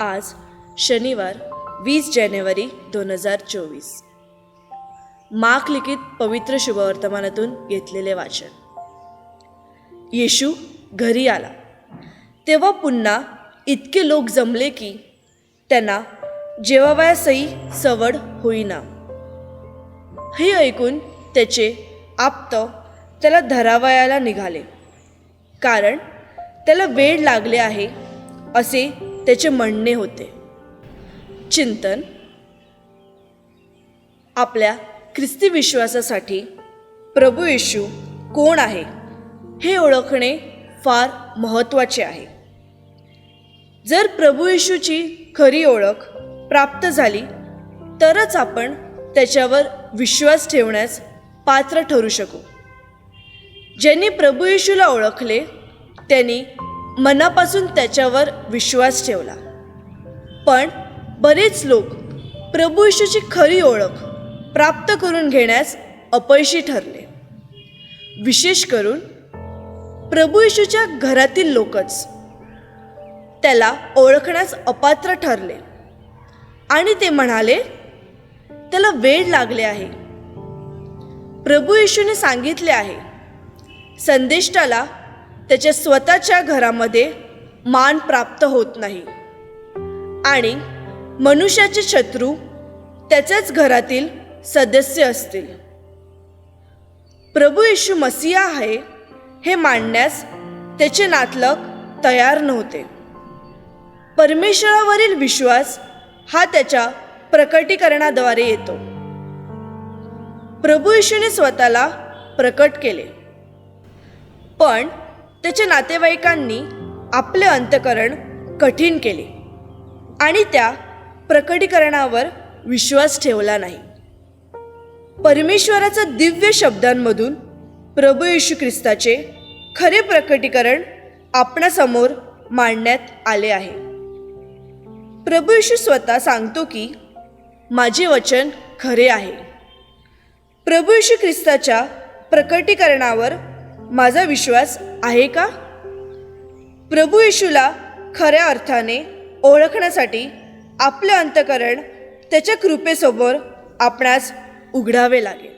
आज शनिवार वीस जानेवारी दोन हजार चोवीस. माक लिखित पवित्र शुभवर्तमानातून घेतलेले वाचन. येशू घरी आला. तेव्हा पुन्हा इतके लोक जमले की त्यांना जेवावयासही सवड होईना. हे ऐकून त्याचे आप्त त्याला धरावयाला निघाले. कारण त्याला वेळ लागले आहे असे त्याचे म्हणणे होते. चिंतन आपल्या ख्रिस्ती विश्वासासाठी प्रभू येशू कोण आहे हे ओळखणे फार महत्त्वाचे आहे. जर प्रभू येशूची खरी ओळख प्राप्त झाली तरच आपण त्याच्यावर विश्वास ठेवण्यास पात्र ठरू शकू. ज्यांनी प्रभू येशूला ओळखले त्यांनी मनापासून त्याच्यावर विश्वास ठेवला. पण बरेच लोक प्रभू येशूची खरी ओळख प्राप्त करून घेण्यास अपयशी ठरले. विशेष करून प्रभू येशूच्या घरातील लोकच त्याला ओळखण्यास अपात्र ठरले. आणि ते म्हणाले त्याला वेळ लागले आहे. प्रभू येशूने सांगितले आहे. संदेष्टाला त्याच्या स्वतःच्या घरामध्ये मान प्राप्त होत नाही. आणि मनुष्याचे शत्रू त्याच्याच घरातील सदस्य असतील. प्रभू येशू मसिया आहे हे मांडण्यास त्याचे नातलग तयार नव्हते. परमेश्वरावरील विश्वास हा त्याच्या प्रकटीकरणाद्वारे येतो. प्रभू येशूने स्वतःला प्रकट केले. पण त्याच्या नातेवाईकांनी आपले अंतकरण कठीण केले आणि त्या प्रकटीकरणावर विश्वास ठेवला नाही. परमेश्वराचा दिव्य शब्दांमधून प्रभू येशू ख्रिस्ताचे खरे प्रकटीकरण आपणासमोर मांडण्यात आले आहे. प्रभू येशू स्वतः सांगतो की माझे वचन खरे आहे. प्रभू येशू ख्रिस्ताच्या प्रकटीकरणावर माझा विश्वास आहे का? प्रभू येशूला खऱ्या अर्थाने ओळखण्यासाठी आपलं अंतकरण त्याच्या कृपेसमोर आपणास उघडावे लागेल.